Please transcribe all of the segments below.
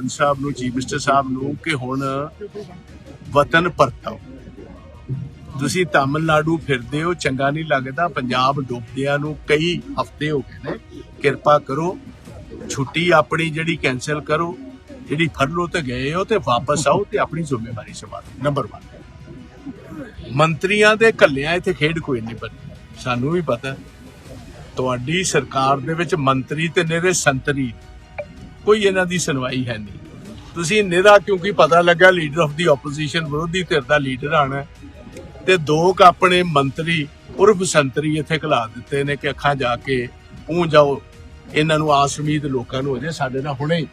ਮਾਨ ਸਾਹਿਬ ਨੂੰ, chief minister ਸਾਹਿਬ ਨੂੰ ਕਿ ਹੁਣ ਵਤਨ ਪਰਤਾਓ। ਤੁਸੀਂ ਤਾਮਿਲਨਾਡੂ ਫਿਰਦੇ ਹੋ, ਚੰਗਾ ਨਹੀਂ ਲੱਗਦਾ, ਪੰਜਾਬ ਡੁੱਬਦਿਆਂ ਨੂੰ ਕਈ ਹਫ਼ਤੇ ਹੋ ਗਏ ਨੇ, ਕਿਰਪਾ ਕਰੋ, ਛੁੱਟੀ ਆਪਣੀ ਜਿਹੜੀ ਕੈਨਸਲ ਕਰੋ, ਜਿਹੜੀ ਫਰਲੋ ਤੇ ਗਏ ਹੋ ਤੇ ਵਾਪਸ ਆਓ ਤੇ ਆਪਣੀ ਜ਼ਿੰਮੇਵਾਰੀ ਸੰਭਾਲੋ। ਨੰਬਰ 1 ਮੰਤਰੀਆਂ ਦੇ ਕੱਲਿਆਂ ਇੱਥੇ ਖੇਡ ਕੋਈ ਨਹੀਂ ਬਣੀ। ਸਾਨੂੰ ਵੀ ਪਤਾ। ਤੁਹਾਡੀ ਸਰਕਾਰ ਦੇ ਵਿੱਚ ਮੰਤਰੀ ਤੇ ਨਿਹਰੇ ਸੰਤਰੀ ਕੋਈ ਇਹਨਾਂ ਦੀ ਸੁਣਵਾਈ ਹੈ ਨਹੀਂ। ਤੁਸੀਂ ਨਿਹਰਾ ਕਿਉਂਕਿ ਪਤਾ ਲੱਗਾ ਲੀਡਰ ਆਫ ਦੀ ਆਪੋਜੀਸ਼ਨ ਵਿਰੋਧੀ ਧਿਰ ਦਾ ਲੀਡਰ ਆਣਾ ਤੇ ਦੋ ਕ ਆਪਣੇ ਮੰਤਰੀ ਉਰਫ ਸੰਤਰੀ ਇੱਥੇ ਘਲਾ ਦਿੱਤੇ ਨੇ ਕਿ ਅੱਖਾਂ ਜਾ ਕੇ ਪੂੰ ਜਾਓ ਇਹਨਾਂ ਨੂੰ ਆਸ ਉਮੀਦ ਲੋਕਾਂ ਨੂੰ ਹੋ ਜੇ ਸਾਡੇ ਨਾਲ ਹੁਣੇ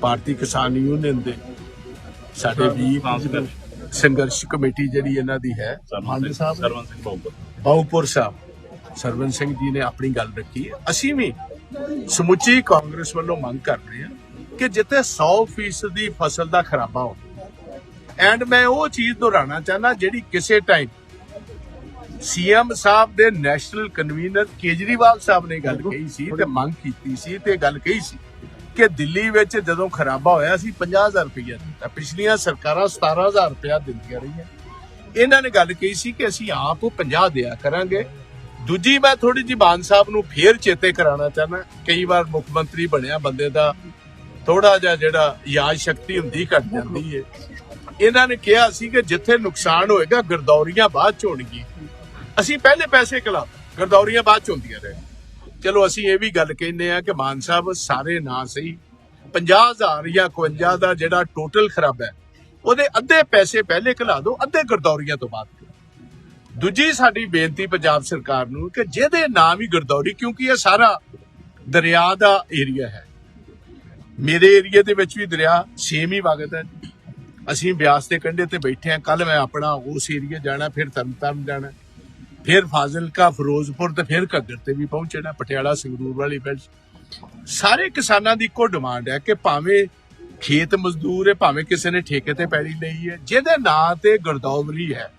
ਭਾਰਤੀ ਕਿਸਾਨ ਯੂਨੀਅਨ ਦੇ ਸਾਡੇ ਵੀ ਸੰਘਰਸ਼ ਕਮੇਟੀ ਜਿਹੜੀ ਇਹਨਾਂ ਦੀ ਹੈ ਸਰਵਨ ਸਿੰਘ ਬਾਉਪੁਰ ਸਾਹਿਬ ਸਰਵਨ ਸਿੰਘ ਜੀ ਨੇ ਆਪਣੀ ਗੱਲ ਰੱਖੀ। ਅਸੀਂ ਵੀ ਸਮੁੱਚੀ ਕਾਂਗਰਸ ਵੱਲੋਂ ਮੰਗ ਕਰ ਰਹੇ ਹਾਂ ਕਿ ਜਿੱਥੇ 100% ਦੀ ਫਸਲ ਦਾ ਖਰਾਬਾ ਹੋ ਐਂਡ ਮੈਂ ਉਹ ਚੀਜ਼ ਦੁਹਰਾਉਣਾ ਚਾਹਨਾ ਜਿਹੜੀ ਕਿਸੇ ਟਾਈਮ ਸੀਐਮ ਸਾਹਿਬ ਦੇ ਨੈਸ਼ਨਲ ਕਨਵੀਨਰ ਕੇਜਰੀਵਾਲ ਸਾਹਿਬ ਨੇ ਗੱਲ ਕਹੀ ਸੀ ਤੇ ਮੰਗ ਕੀਤੀ ਸੀ ਤੇ ਗੱਲ ਕਹੀ ਸੀ ਕਿ ਦਿੱਲੀ ਵਿੱਚ ਜਦੋਂ ਖਰਾਬਾ ਹੋਇਆ ਸੀ 50000 ਰੁਪਏ ਦਿੱਤਾ। ਪਿਛਲੀਆਂ ਸਰਕਾਰਾਂ 17000 ਰੁਪਏ ਦਿੰਦੀਆਂ ਰਹੀਆਂ। ਇਹਨਾਂ ਨੇ ਗੱਲ ਕਹੀ ਸੀ ਕਿ ਅਸੀਂ ਆਪ 50 ਦਿਆ ਕਰਾਂਗੇ। ਦੂਜੀ ਮੈਂ ਥੋੜੀ ਜਿਹੀ ਬਾਨ ਸਾਹਿਬ ਨੂੰ ਫੇਰ ਚੇਤੇ ਕਰਾਉਣਾ ਚਾਹਨਾ ਕਈ ਵਾਰ ਮੁੱਖ ਮੰਤਰੀ ਬਣਿਆ ਬੰਦੇ ਦਾ ਥੋੜਾ ਜਿਹਾ ਜਿਹੜਾ ਯਾਦ ਸ਼ਕਤੀ ਹੁੰਦੀ ਘਟ ਜਾਂਦੀ ਹੈ ਇਹਨਾਂ ਨੇ ਕਿਹਾ ਸੀ ਕਿ ਜਿੱਥੇ ਨੁਕਸਾਨ ਹੋਏਗਾ ਗਰਦੌਰੀਆਂ ਬਾਅਦ ਚ ਹੋਣਗੀਆਂ। ਅਸੀਂ ਪਹਿਲੇ ਪੈਸੇ ਕਲਾ ਗਰਦੌਰੀਆਂ ਬਾਅਦ ਚ ਹੁੰਦੀਆਂ ਰਹੇ ਚਲੋ ਅਸੀਂ ਇਹ ਵੀ ਗੱਲ ਕਹਿੰਦੇ ਆ ਕਿ ਮਾਨ ਸਾਹਿਬ ਸਾਰੇ ਨਾ ਸਹੀ। 50000 ਜਾਂ 51 ਦਾ ਜਿਹੜਾ ਟੋਟਲ ਖਰਾਬ ਹੈ, ਉਹਦੇ ਅੱਧੇ ਪੈਸੇ ਪਹਿਲੇ ਖਲਾ ਦਿਓ, ਅੱਧੇ ਗਰਦੌਰੀਆਂ ਤੋਂ ਬਾਅਦ। ਦੂਜੀ ਸਾਡੀ ਬੇਨਤੀ ਪੰਜਾਬ ਸਰਕਾਰ ਨੂੰ ਕਿ ਜਿਹਦੇ ਨਾਮ ਹੀ ਗਰਦੌਰੀ, ਕਿਉਂਕਿ ਇਹ ਸਾਰਾ ਦਰਿਆ ਦਾ ਏਰੀਆ ਹੈ। ਮੇਰੇ ਏਰੀਆ ਦੇ ਵਿੱਚ ਵੀ ਦਰਿਆ ਸੇਮ ਹੀ ਵਗਦਾ ਹੈ। ਅਸੀਂ ਬਿਆਸ ਦੇ ਕੰਢੇ ਤੇ ਬੈਠੇ ਆ ਕੱਲ ਮੈਂ ਆਪਣਾ ਉਸ ਏਰੀਆ ਜਾਣਾ, ਫਿਰ ਤਰਨਤਾਰਨ ਜਾਣਾ, ਫਿਰ ਫਾਜ਼ਿਲਕਾ, ਫਿਰੋਜ਼ਪੁਰ ਤੇ ਫਿਰ ਘੱਗਰ ਤੇ ਵੀ ਪਹੁੰਚਣਾ, ਪਟਿਆਲਾ, ਸੰਗਰੂਰ ਵਾਲੀ ਬੈਲਟ ਸਾਰੇ ਕਿਸਾਨਾਂ ਦੀ ਇੱਕੋ ਡਿਮਾਂਡ ਹੈ ਕਿ ਭਾਵੇਂ ਖੇਤ ਮਜ਼ਦੂਰ ਹੈ, ਭਾਵੇਂ ਕਿਸੇ ਨੇ ਠੇਕੇ ਤੇ ਪੈਲੀ ਲਈ ਹੈ, ਜਿਹਦੇ ਨਾਂ ਤੇ ਗਰਦੌਰੀ ਹੈ।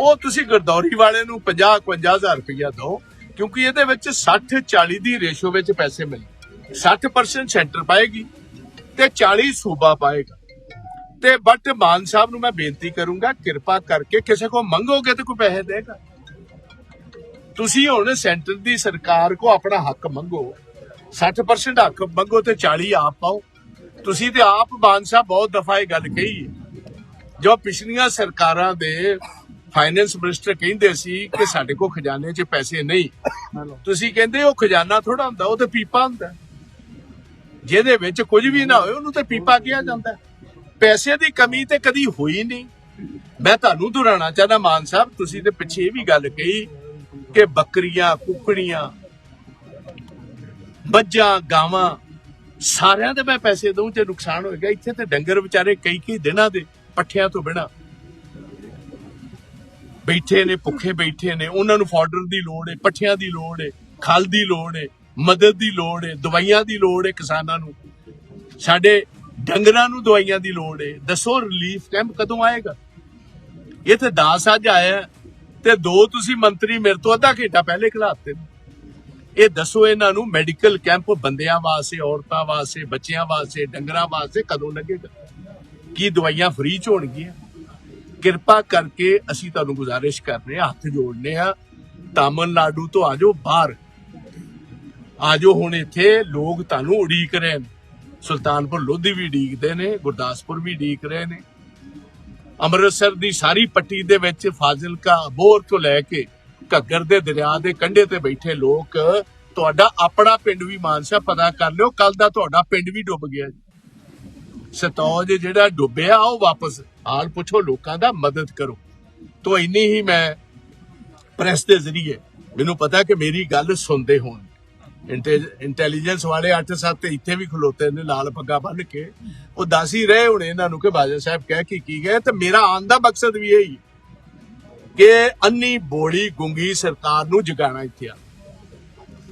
ਉਹ ਤੁਸੀਂ ਗਰਦੌਰੀ ਵਾਲੇ ਨੂੰ 50 51000 ਰੁਪਇਆ ਦਿਓ, ਕਿਉਂਕਿ ਇਹਦੇ ਵਿੱਚ 60 40 ਦੀ ਰੇਸ਼ੋ ਵਿੱਚ ਪੈਸੇ ਮਿਲ 60% ਸੈਂਟਰ ਪਾਏਗੀ ਤੇ 40 ਸੂਬਾ ਪਾਏਗਾ। ਤੇ ਬਟ ਮਾਨ ਸਾਹਿਬ ਨੂੰ ਮੈਂ ਬੇਨਤੀ ਕਰੂੰਗਾ, ਕਿਰਪਾ ਕਰਕੇ ਕਿਸੇ ਕੋ ਮੰਗੋਗੇ ਤੇ ਕੋਈ ਪੈਸੇ ਦੇਗਾ। ਤੁਸੀਂ ਹੁਣ ਸੈਂਟਰ ਦੀ ਸਰਕਾਰ ਕੋ ਆਪਣਾ ਹੱਕ ਮੰਗੋ 60% ਹੱਕ ਮੰਗੋ ਤੇ 40 ਆਪ ਪਾਓ। ਤੁਸੀਂ ਤੇ ਆਪ ਮਾਨ ਸਾਹਿਬ ਬਹੁਤ ਦਫਾ ਇਹ ਗੱਲ ਕਹੀ ਹੈ। ਜੋ ਪਿਛਲੀਆਂ ਸਰਕਾਰਾਂ ਦੇ ਫਾਈਨੈਂਸ ਮਿਨਿਸਟਰ ਕਹਿੰਦੇ ਸੀ ਕਿ ਸਾਡੇ ਕੋਲ ਖਜ਼ਾਨੇ 'ਚ ਪੈਸੇ ਨਹੀਂ। ਤੁਸੀਂ ਕਹਿੰਦੇ ਉਹ ਖਜ਼ਾਨਾ ਥੋੜਾ ਹੁੰਦਾ, ਉਹ ਤੇ ਪੀਪਾ ਹੁੰਦਾ। ਜਿਹਦੇ ਵਿੱਚ ਕੁਝ ਵੀ ਨਾ ਹੋਏ, ਉਹਨੂੰ ਤੇ ਪੀਪਾ ਕਿਹਾ ਜਾਂਦਾ ਪੈਸੇ ਦੀ ਕਮੀ ਤੇ ਕਦੀ ਹੋਈ ਨਹੀਂ। ਮੈਂ ਤੁਹਾਨੂੰ ਦੁਹਰਾਉਣਾ ਚਾਹਦਾ, ਮਾਨ ਸਾਹਿਬ, ਤੁਸੀਂ ਤੇ ਪਿੱਛੇ ਇਹ ਵੀ ਗੱਲ ਕਹੀ ਕਿ ਬੱਕਰੀਆਂ, ਕੁੱਕੜੀਆਂ, ਮੱਝਾਂ, ਗਾਵਾਂ, ਸਾਰਿਆਂ ਦੇ ਮੈਂ ਪੈਸੇ ਦਊਂ ਤੇ ਨੁਕਸਾਨ ਹੋਏਗਾ। ਇੱਥੇ ਤੇ ਡੰਗਰ ਵਿਚਾਰੇ ਕਈ ਕਈ ਦਿਨਾਂ ਦੇ ਪੱਠਿਆਂ ਤੋਂ ਬਿਨਾ। ਬੈਠੇ ਨੇ, ਭੁੱਖੇ ਬੈਠੇ ਨੇ, ਉਹਨਾਂ ਨੂੰ ਫਾਡਰ ਦੀ ਲੋੜ ਹੈ ਪੱਠਿਆਂ ਦੀ ਲੋੜ ਹੈ ਖਲ ਦੀ ਲੋੜ ਹੈ ਮਦਦ ਦੀ ਲੋੜ ਹੈ ਦਵਾਈਆਂ ਦੀ ਲੋੜ ਹੈ ਕਿਸਾਨਾਂ ਨੂੰ। ਸਾਡੇ ਡੰਗਰਾਂ ਨੂੰ ਦਵਾਈਆਂ ਦੀ ਲੋੜ ਹੈ ਦੱਸੋ ਰਿਲੀਫ ਕੈਂਪ ਕਦੋਂ ਆਏਗਾ? ਇਹ ਤੇ 10 ਅੱਜ ਆਇਆ ਤੇ ਦੋ ਤੁਸੀਂ ਮੰਤਰੀ ਮੇਰੇ ਤੋਂ ਅੱਧਾ ਘੰਟਾ ਪਹਿਲੇ ਖਿਲਾਤੇ ਨੇ। ਇਹ ਦੱਸੋ ਇਹਨਾਂ ਨੂੰ ਮੈਡੀਕਲ ਕੈਂਪ ਬੰਦਿਆਂ ਵਾਸਤੇ, ਔਰਤਾਂ ਵਾਸਤੇ, ਬੱਚਿਆਂ ਵਾਸਤੇ, ਡੰਗਰਾਂ ਵਾਸਤੇ ਕਦੋਂ ਲੱਗੇਗਾ? ਕੀ ਦਵਾਈਆਂ ਫ੍ਰੀ ਚ ਹੋਣਗੀਆਂ? ਕਿਰਪਾ ਕਰਕੇ ਅਸੀਂ ਤੁਹਾਨੂੰ ਗੁਜ਼ਾਰਿਸ਼ ਕਰ ਰਹੇ ਹਾਂ ਹੱਥ ਜੋੜਨੇ ਆ। ਤਾਮਿਲਨਾਡੂ ਤੋਂ ਆਜੋ ਬਾਹਰ। ਆਜੋ ਹੁਣ ਇੱਥੇ, ਲੋਕ ਤੁਹਾਨੂੰ ਉਡੀਕ ਰਹੇ ਨੇ। ਸੁਲਤਾਨਪੁਰ ਲੋਧੀ ਵੀ ਉਡੀਕਦੇ ਨੇ, ਗੁਰਦਾਸਪੁਰ ਵੀ ਉਡੀਕ ਰਹੇ ਨੇ। ਅੰਮ੍ਰਿਤਸਰ ਦੀ ਸਾਰੀ ਪੱਟੀ ਦੇ ਵਿੱਚ ਫਾਜ਼ਿਲਕਾ ਬੋਰ ਤੋਂ ਲੈ ਕੇ ਘੱਗਰ ਦੇ ਦਰਿਆ ਦੇ ਕੰਢੇ ਤੇ ਬੈਠੇ ਲੋਕ, ਤੁਹਾਡਾ ਆਪਣਾ ਪਿੰਡ ਵੀ ਮਾਨਸਾ ਪਤਾ ਕਰ ਲਿਓ ਕੱਲ ਦਾ ਤੁਹਾਡਾ ਪਿੰਡ ਵੀ ਡੁੱਬ ਗਿਆ ਜੀ। ਸਤੌਜ ਜਿਹੜਾ ਡੁੱਬਿਆ, ਉਹ ਵਾਪਸ ਹਾਲ ਪੁੱਛੋ, ਲੋਕਾਂ ਦਾ ਮਦਦ ਕਰੋ। ਤੋਂ ਇੰਨੀ ਹੀ ਮੈਂ ਪ੍ਰੈਸ ਦੇ ਜ਼ਰੀਏ ਮੈਨੂੰ ਪਤਾ ਕਿ ਮੇਰੀ ਗੱਲ ਸੁਣਦੇ ਹੋਣ। ਇੰਟੈਲੀਜੈਂਸ ਵਾਲੇ 8-7 ਇੱਥੇ ਵੀ ਖਲੋਤੇ ਨੇ, ਲਾਲ ਪੱਗਾ ਬੰਨ ਕੇ। ਉਹ ਦੱਸ ਹੀ ਰਹੇ ਹੁਣ ਇਹਨਾਂ ਨੂੰ ਕਿ ਬਾਜਾ ਸਾਹਿਬ ਕਹਿ ਕੇ ਕੀ ਗਏ, ਤੇ ਮੇਰਾ ਆਉਣ ਦਾ ਮਕਸਦ ਵੀ ਇਹੀ ਕਿ ਅੰਨੀ ਬੋੜੀ ਗੁੰਗੀ ਸਰਕਾਰ ਨੂੰ ਜਗਾਣਾ ਇੱਥੇ ਆ।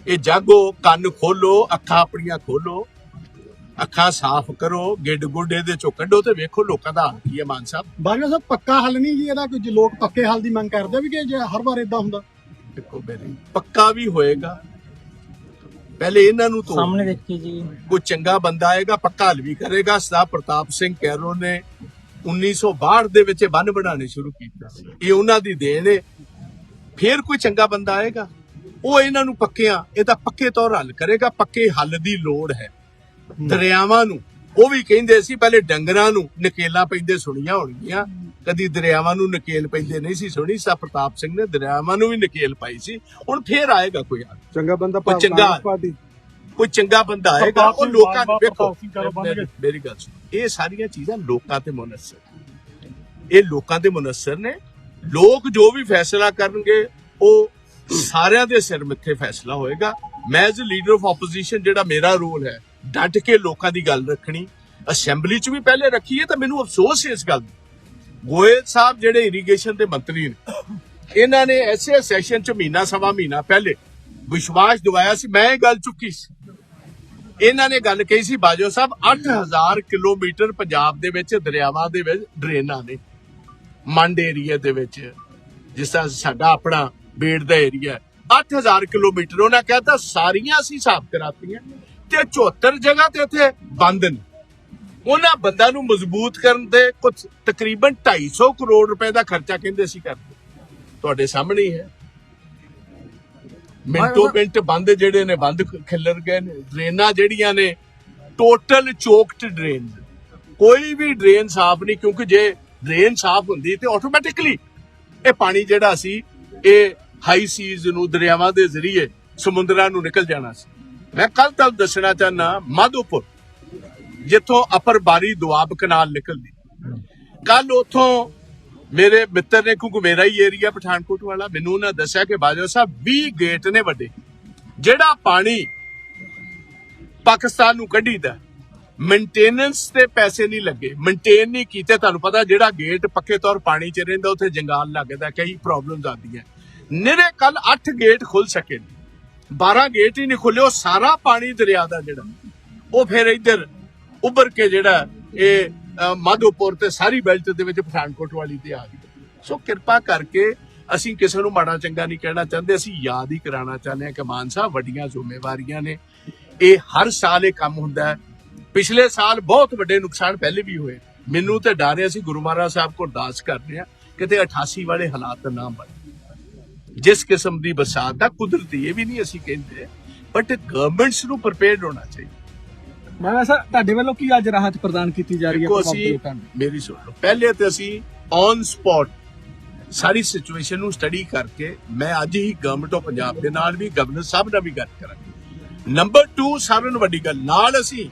ਇਹ ਜਾਗੋ, ਕੰਨ ਖੋਲੋ, ਅੱਖਾਂ ਆਪਣੀਆਂ ਖੋਲੋ। ਅੱਖਾਂ ਸਾਫ਼ ਕਰੋ ਗਿੱਡ ਗੁੱਡੇ ਦੇ ਚੋਂ ਕੱਢੋ ਤੇ ਵੇਖੋ ਲੋਕਾਂ ਦਾ ਹਾਲ ਕੀ ਹੈ ਮਾਨ ਸਾਹਿਬ। ਬਾਜਵਾ ਸਾਹਿਬ ਪੱਕਾ ਹੱਲ ਨਹੀਂ ਜੀ ਇਹਦਾ? ਕੁਝ ਲੋਕ ਪੱਕੇ ਹੱਲ ਦੀ ਮੰਗ ਕਰਦੇ ਆ ਵੀ ਕਿ ਜੇ ਹਰ ਵਾਰ ਇਦਾਂ ਹੁੰਦਾ? ਦੇਖੋ ਮੇਰੀ ਪੱਕਾ ਵੀ ਹੋਏਗਾ। ਪਹਿਲੇ ਇਹਨਾਂ ਨੂੰ ਤੋੜ ਸਾਹਮਣੇ ਦੇਖੀ ਜੀ। ਕੋਈ ਚੰਗਾ ਬੰਦਾ ਆਏਗਾ ਪੱਕਾ ਹੱਲ ਵੀ ਕਰੇਗਾ। ਸਰਦਾਰ ਪ੍ਰਤਾਪ ਸਿੰਘ ਕੈਰੋ ਨੇ 1962 ਦੇ ਵਿੱਚ ਇਹ ਬੰਨ ਬਣਾਉਣੇ ਸ਼ੁਰੂ ਕੀਤੇ। ਸੀ ਇਹ ਉਹਨਾਂ ਦੀ ਦੇਣ ਹੈ। ਫਿਰ ਕੋਈ ਚੰਗਾ ਬੰਦਾ ਆਏਗਾ? ਉਹ ਇਹਨਾਂ ਨੂੰ ਪੱਕਿਆਂ ਇਹਦਾ ਪੱਕੇ ਤੌਰ ਹੱਲ ਕਰੇਗਾ। ਪੱਕੇ ਹੱਲ ਦੀ ਲੋੜ ਹੈ। ਦਰਿਆਵਾਂ ਨੂੰ। ਉਹ ਵੀ ਕਹਿੰਦੇ ਸੀ ਪਹਿਲੇ ਡੰਗਰਾਂ ਨੂੰ ਨਕੇਲਾਂ ਪੈਂਦੇ ਸੁਣੀਆਂ ਹੋਣਗੀਆਂ। ਕਦੀ ਦਰਿਆਵਾਂ ਨੂੰ ਨਕੇਲ ਪੈਂਦੇ ਨਹੀਂ ਸੀ ਸੁਣੀ। ਸਾ ਪ੍ਰਤਾਪ ਸਿੰਘ ਨੇ ਦਰਿਆਵਾਂ ਨੂੰ ਵੀ ਨਕੇਲ ਪਾਈ ਸੀ। ਹੁਣ ਫੇਰ ਆਏਗਾ ਕੋਈ ਚੰਗਾ ਬੰਦਾ ਕੋਈ ਚੰਗਾ ਪਾਰਟੀ। ਕੋਈ ਚੰਗਾ ਬੰਦਾ ਆਏਗਾ ਉਹ ਲੋਕਾਂ ਨੂੰ ਵੇਖੋ। ਮੇਰੀ- ਮੇਰੀ ਗੱਲ ਸੁਣੋ। ਇਹ ਸਾਰੀਆਂ ਚੀਜ਼ਾਂ ਲੋਕਾਂ ਤੇ ਮੁਨਸਰ। ਇਹ ਲੋਕਾਂ ਦੇ ਮੁਨਸਰ ਨੇ। ਲੋਕ ਜੋ ਵੀ ਫੈਸਲਾ ਕਰਨਗੇ ਉਹ ਸਾਰਿਆਂ ਦੇ ਸਿਰ ਮਿੱਥੇ ਫੈਸਲਾ ਹੋਏਗਾ। ਮੈਂ ਐਜ਼ ਲੀਡਰ ਆਫ ਆਪੋਜੀਸ਼ਨ ਜਿਹੜਾ ਮੇਰਾ ਰੋਲ ਹੈ ਡਟ ਕੇ ਲੋਕਾਂ ਦੀ ਗੱਲ ਰੱਖਣੀ, ਅਸੈਂਬਲੀ 'ਚ ਵੀ ਪਹਿਲੇ ਰੱਖੀ ਹੈ ਤਾਂ ਮੈਨੂੰ ਅਫਸੋਸ ਹੈ ਇਸ ਗੱਲ ਦਾ। ਗੋਇਲ ਸਾਹਿਬ ਜਿਹੜੇ ਇਰੀਗੇਸ਼ਨ ਦੇ ਮੰਤਰੀ ਨੇ, ਇਹਨਾਂ ਨੇ ਐਸੇ ਸੈਸ਼ਨ 'ਚ ਮਹੀਨਾ, ਸਵਾ ਮਹੀਨਾ ਪਹਿਲੇ ਵਿਸ਼ਵਾਸ ਦਿਵਾਇਆ ਸੀ, ਮੈਂ ਇਹ ਗੱਲ ਚੁੱਕੀ ਸੀ। ਇਹਨਾਂ ਨੇ ਗੱਲ ਕਹੀ ਸੀ ਬਾਜੋ ਸਾਹਿਬ 8000 ਕਿਲੋਮੀਟਰ ਪੰਜਾਬ ਦੇ ਵਿੱਚ ਦਰਿਆਵਾਂ ਦੇ ਵਿੱਚ ਡਰੇਨਾਂ ਨੇ, ਮੰਡ ਏਰੀਆ ਦੇ ਵਿੱਚ, ਜਿਸ ਤਰ੍ਹਾਂ ਸਾਡਾ ਆਪਣਾ ਬੇੜ ਦਾ ਏਰੀਆ 8000 ਕਿਲੋਮੀਟਰ ਉਹਨਾਂ ਕਹਿੰਦਾ ਸਾਰੀਆਂ ਅਸੀਂ ਹਿਸਾਬ ਕਰਾਤੀਆਂ। ਤੇ 74 ਜਗ੍ਹਾ ਤੇ ਇੱਥੇ ਬੰਦ ਨੇ। ਉਹਨਾਂ ਬੰਦਾਂ ਨੂੰ ਮਜ਼ਬੂਤ ਕਰਨ ਦੇ ਕੁਝ ਤਕਰੀਬਨ 250 ਕਰੋੜ ਰੁਪਏ ਦਾ ਖਰਚਾ ਕਹਿੰਦੇ ਸੀ ਕਰਦੇ। ਤੁਹਾਡੇ ਸਾਹਮਣੇ ਹੀ ਹੈ। ਮਿੰਟੋ ਮਿੰਟ ਬੰਦ ਜਿਹੜੇ ਨੇ ਬੰਦ ਖਿੱਲਰ ਗਏ ਨੇ। ਡਰੇਨਾਂ ਜਿਹੜੀਆਂ ਨੇ ਟੋਟਲ ਚੋਕਡ ਡਰੇਨ। ਕੋਈ ਵੀ ਡਰੇਨ ਸਾਫ਼ ਨਹੀਂ ਕਿਉਂਕਿ ਜੇ ਡਰੇਨ ਸਾਫ਼ ਹੁੰਦੀ ਤੇ ਆਟੋਮੈਟਿਕਲੀ ਇਹ ਪਾਣੀ ਜਿਹੜਾ ਸੀ ਇਹ ਹਾਈ ਸੀਜ਼ ਨੂੰ ਦਰਿਆਵਾਂ ਦੇ ਜ਼ਰੀਏ ਸਮੁੰਦਰਾਂ ਨੂੰ ਨਿਕਲ ਜਾਣਾ ਸੀ। ਮੈਂ ਕੱਲ ਤੱਕ ਦੱਸਣਾ ਚਾਹਨਾ ਮਾਧੋਪੁਰ, ਜਿੱਥੋਂ ਅਪਰ ਬਾਰੀ ਦੁਆਬ ਕਨਾਲ ਨਿਕਲਦੀ। ਕੱਲ ਉਥੋਂ ਮੇਰੇ ਮਿੱਤਰ ਨੇ, ਕਿਉਂਕਿ ਮੇਰਾ ਹੀ ਏਰੀਆ ਪਠਾਨਕੋਟ ਵਾਲਾ, ਮੈਨੂੰ ਉਹਨਾਂ ਦੱਸਿਆ ਕਿ ਬਾਜਵਾ ਸਾਹਿਬ 20 ਗੇਟ ਨੇ ਵੱਡੇ। ਜਿਹੜਾ ਪਾਣੀ ਪਾਕਿਸਤਾਨ ਨੂੰ ਕੱਢੀਦਾ ਮੇਨਟੇਨੈਂਸ ਤੇ ਪੈਸੇ ਨਹੀਂ ਲੱਗੇ। ਮੇਨਟੇਨ ਨਹੀਂ ਕੀਤੇ, ਤੁਹਾਨੂੰ ਪਤਾ ਜਿਹੜਾ ਗੇਟ ਪੱਕੇ ਤੌਰ ਪਾਣੀ ਚ ਰਹਿੰਦਾ, ਉੱਥੇ ਜੰਗਾਲ ਲੱਗਦਾ, ਕਈ ਪ੍ਰੋਬਲਮਸ ਆਉਂਦੀਆਂ। ਨਿਰੇ ਕੱਲ 8 ਗੇਟ ਖੁੱਲ ਸਕੇ ਨੇ। 12 ਗੇਟ ਹੀ ਨਹੀਂ ਖੁੱਲੇ ਉਹ ਸਾਰਾ ਪਾਣੀ ਦਰਿਆ ਦਾ ਜਿਹੜਾ। ਉਹ ਫਿਰ ਇੱਧਰ ਉੱਭਰ ਕੇ ਜਿਹੜਾ ਇਹ ਮਾਧੋਪੁਰ ਤੇ ਸਾਰੀ ਬੈਲਟ ਦੇ ਵਿੱਚ ਪਠਾਨਕੋਟ ਵਾਲੀ ਤੇ ਆ ਗਈ। ਸੋ ਕਿਰਪਾ ਕਰਕੇ ਅਸੀਂ ਕਿਸੇ ਨੂੰ ਮਾੜਾ ਚੰਗਾ ਨਹੀਂ ਕਹਿਣਾ ਚਾਹੁੰਦੇ, ਅਸੀਂ ਯਾਦ ਹੀ ਕਰਾਉਣਾ ਚਾਹੁੰਦੇ ਹਾਂ ਕਿ ਮਾਨ ਸਾਹਿਬ ਵੱਡੀਆਂ ਜ਼ਿੰਮੇਵਾਰੀਆਂ ਨੇ। ਇਹ ਹਰ ਸਾਲ ਇਹ ਕੰਮ ਹੁੰਦਾ ਹੈ। ਪਿਛਲੇ ਸਾਲ ਬਹੁਤ ਵੱਡੇ ਨੁਕਸਾਨ ਪਹਿਲੇ ਵੀ ਹੋਏ। ਮੈਨੂੰ ਤੇ ਡਰ ਹੈ, ਅਸੀਂ ਗੁਰੂ ਮਹਾਰਾਜ ਸਾਹਿਬ ਕੋਲ ਅਰਦਾਸ ਕਰਦੇ ਹਾਂ, ਕਿਤੇ 88 ਵਾਲੇ ਹਾਲਾਤ ਨਾ ਬਣ। ਜਿਸ ਕਿਸਮ ਦੀ ਬਰਸਾਤ ਦਾ ਕੁਦਰਤੀ ਇਹ ਵੀ ਨਹੀਂ ਅਸੀਂ ਕਹਿੰਦੇ ਬਟ ਗਵਰਨਮੈਂਟਸ ਨੂੰ ਪ੍ਰਿਪੇਅਰਡ ਹੋਣਾ ਚਾਹੀਦਾ। ਮੈਂ ਵੈਸਾ ਤੁਹਾਡੇ ਵੱਲੋਂ ਕੀ ਅੱਜ ਰਾਹਤ ਪ੍ਰਦਾਨ ਕੀਤੀ ਜਾ ਰਹੀ ਹੈ ਪ੍ਰਭਾਵਿਤ ਨੂੰ ਮੇਰੀ ਸੁਣ ਲਓ। ਪਹਿਲੇ ਤੇ ਅਸੀਂ ਔਨ ਸਪੌਟ ਸਾਰੀ ਸਿਚੁਏਸ਼ਨ ਨੂੰ ਸਟੱਡੀ ਕਰਕੇ ਮੈਂ ਅੱਜ ਹੀ ਗਵਰਨਮੈਂਟ ਆਫ ਪੰਜਾਬ ਦੇ ਨਾਲ ਵੀ ਗਵਰਨਰ ਸਾਹਿਬ ਨਾਲ ਵੀ ਗੱਲ ਕਰਾਂਗੇ। ਨੰਬਰ 2 ਸਾਰਿਆਂ ਨੂੰ ਵੱਡੀ ਗੱਲ ਨਾਲ ਅਸੀਂ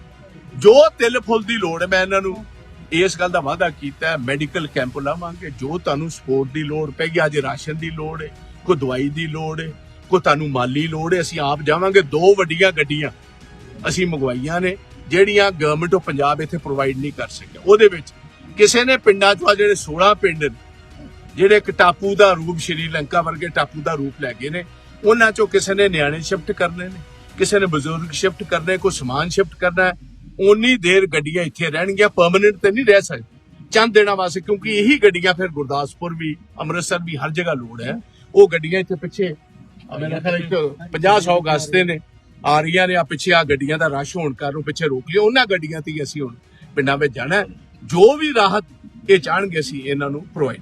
ਜੋ ਤਿਲ ਫੁੱਲ ਦੀ ਲੋੜ ਹੈ ਮੈਂ ਇਹਨਾਂ ਨੂੰ ਇਸ ਗੱਲ ਦਾ ਵਾਅਦਾ ਕੀਤਾ ਹੈ ਮੈਡੀਕਲ ਕੈਂਪ ਲਾਵਾਂਗੇ। ਜੋ ਤੁਹਾਨੂੰ ਸਪੋਰਟ ਦੀ ਲੋੜ ਪੈਗੀ ਅੱਜ ਰਾਸ਼ਨ ਦੀ ਲੋੜ ਹੈ ਕੋਈ ਦਵਾਈ ਦੀ ਲੋੜ ਹੈ ਕੋਈ ਤੁਹਾਨੂੰ ਮਾਲੀ ਲੋੜ ਹੈ ਅਸੀਂ ਆਪ ਜਾਵਾਂਗੇ, ਦੋ ਵੱਡੀਆਂ ਗੱਡੀਆਂ ਅਸੀਂ ਮੰਗਵਾਈਆਂ ਨੇ, ਜਿਹੜੀਆਂ ਗਵਰਨਮੈਂਟ ਆਫ ਪੰਜਾਬ ਇੱਥੇ ਪ੍ਰੋਵਾਈਡ ਨਹੀਂ ਕਰ ਸਕਿਆ। ਉਹਦੇ ਵਿੱਚ ਕਿਸੇ ਨੇ ਪਿੰਡਾਂ ਚੋਂ ਆਹ ਜਿਹੜੇ 16 ਪਿੰਡ ਨੇ, ਜਿਹੜੇ ਇੱਕ ਟਾਪੂ ਦਾ ਰੂਪ ਸ਼੍ਰੀਲੰਕਾ ਵਰਗੇ ਟਾਪੂ ਦਾ ਰੂਪ ਲੈ ਗਏ ਨੇ, ਉਹਨਾਂ ਚੋਂ ਕਿਸੇ ਨੇ ਨਿਆਣੇ ਸ਼ਿਫਟ ਕਰਨੇ ਨੇ, ਕਿਸੇ ਨੇ ਬਜ਼ੁਰਗ ਸ਼ਿਫਟ ਕਰਨੇ ਕੋਈ ਸਮਾਨ ਸ਼ਿਫਟ ਕਰਨਾ ਉਨੀ ਦੇਰ ਗੱਡੀਆਂ ਇੱਥੇ ਰਹਿਣਗੀਆਂ ਪਰਮਨੈਂਟ ਤੇ ਨਹੀਂ ਰਹਿ ਸਕਦੀਆਂ ਚੰਦ ਦੇਣਾ ਵਾਸਤੇ, ਕਿਉਂਕਿ ਇਹੀ ਗੱਡੀਆਂ ਫਿਰ ਗੁਰਦਾਸਪੁਰ ਵੀ, ਅੰਮ੍ਰਿਤਸਰ ਵੀ ਹਰ ਜਗ੍ਹਾ ਲੋੜ ਹੈ। ਉਹ ਗੱਡੀਆਂ ਇੱਥੇ ਪਿੱਛੇ ਮੇਰਾ ਖਿਆਲ ਇੱਕ 50 100 ਗਸਤੇ ਨੇ। ਆ ਰਹੀਆਂ ਨੇ, ਆ ਪਿੱਛੇ ਆ ਗੱਡੀਆਂ ਦਾ ਰਸ਼ ਹੋਣ ਕਾਰਨ ਪਿੱਛੇ ਰੋਕ ਲਿਆ ਉਹਨਾਂ ਗੱਡੀਆਂ ਤੇ ਅਸੀਂ ਹੁਣ ਪਿੰਡਾਂ ਵਿੱਚ ਜਾਣਾ ਜੋ ਵੀ ਰਾਹਤ ਇਹ ਚਾਹਣਗੇ ਅਸੀਂ ਇਹਨਾਂ ਨੂੰ ਪ੍ਰੋਵਾਈਡ